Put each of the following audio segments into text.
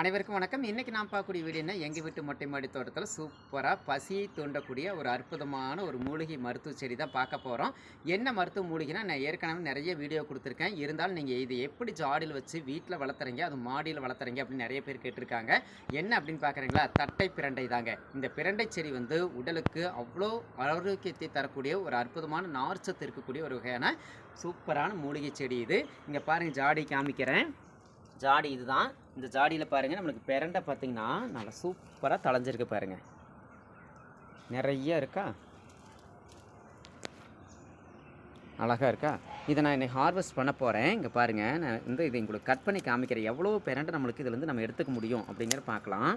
அனைவருக்கும் வணக்கம். இன்றைக்கி நான் பார்க்கக்கூடிய வீடியோனா எங்கள் வீட்டு மொட்டை மாடி தோட்டத்தில் சூப்பராக பசியை தூண்டக்கூடிய ஒரு அற்புதமான ஒரு மூலிகை மருத்துவ செடி தான் பார்க்க போகிறோம் என்ன மருத்துவ மூலிகைனா நான் ஏற்கனவே நிறைய வீடியோ கொடுத்துருக்கேன். இருந்தாலும் நீங்கள் இது எப்படி ஜாடியில் வச்சு வீட்டில் வளர்த்துறீங்க அது மாடியில் வளர்த்துறீங்க அப்படின்னு நிறைய பேர் கேட்டிருக்காங்க. என்ன அப்படின்னு பார்க்குறீங்களா? தட்டை பிரண்டை தாங்க. இந்த பிரண்டை செடி வந்து உடலுக்கு அவ்வளோ ஆரோக்கியத்தை தரக்கூடிய ஒரு அற்புதமான நார்ச்சத்து இருக்கக்கூடிய ஒரு வகையான சூப்பரான மூலிகை செடி இது. இங்கே பாருங்கள் ஜாடி காமிக்கிறேன். ஜாடி இதுதான். இந்த ஜாடியில் பாருங்கள் நம்மளுக்கு பிரண்டை பார்த்திங்கன்னா நல்லா சூப்பராக தளைஞ்சிருக்கு பாருங்கள் நிறைய இருக்கா? அழகாக இருக்கா? இதை நான் இன்னைக்கு ஹார்வெஸ்ட் பண்ண போகிறேன் இங்கே பாருங்கள் நான் வந்து இதை உங்களுக்கு கட் பண்ணி காமிக்கிறேன். எவ்வளோ பெரண்டை நம்மளுக்கு இதுலேருந்து நம்ம எடுத்துக்க முடியும் அப்படிங்கிற பார்க்கலாம்.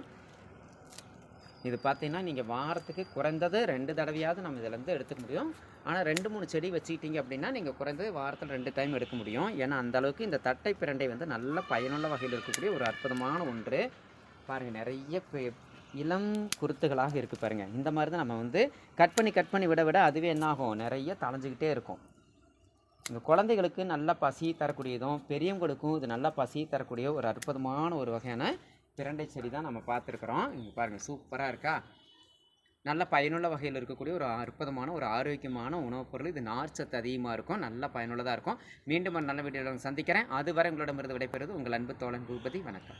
இது பார்த்தீங்கன்னா நீங்கள் வாரத்துக்கு குறைந்தது ரெண்டு தடவையாவது நம்ம இதிலேருந்து எடுத்துக்க முடியும். ஆனால் ரெண்டு மூணு செடி வச்சுக்கிட்டீங்க அப்படின்னா நீங்கள் குறைந்தது வாரத்தில் ரெண்டு டைம் எடுக்க முடியும். ஏன்னா அந்தளவுக்கு இந்த தட்டை பிரண்டை வந்து நல்ல பயனுள்ள வகையில் இருக்கக்கூடிய ஒரு அற்புதமான ஒன்று. பாருங்கள் நிறைய இளம் குருத்துகளாக இருக்குது பாருங்கள் இந்த மாதிரி தான் நம்ம வந்து கட் பண்ணி கட் பண்ணி விட விட அதுவே என்னாகும் நிறைய தளைஞ்சிக்கிட்டே இருக்கும். இந்த குழந்தைகளுக்கு நல்ல பசி தரக்கூடியதும் பெரியவங்களுக்கும் இது நல்ல பசி தரக்கூடிய ஒரு அற்புதமான ஒரு வகையான பிரண்டை செடி தான் நம்ம பார்த்துருக்குறோம். இங்கே பாருங்கள் சூப்பராக இருக்கா? நல்ல பயனுள்ள வகையில் இருக்கக்கூடிய ஒரு அற்புதமான ஒரு ஆரோக்கியமான உணவுப் பொருள். இது நார்ச்சத்து அதிகமாக இருக்கும். நல்ல பயனுள்ளதாக இருக்கும். மீண்டும் ஒரு நல்ல வீடியோவில் சந்திக்கிறேன். அதுவரை உங்களிடமிருந்து விடைபெறுவது உங்கள் அன்பு தோழன் பூபதி. வணக்கம்.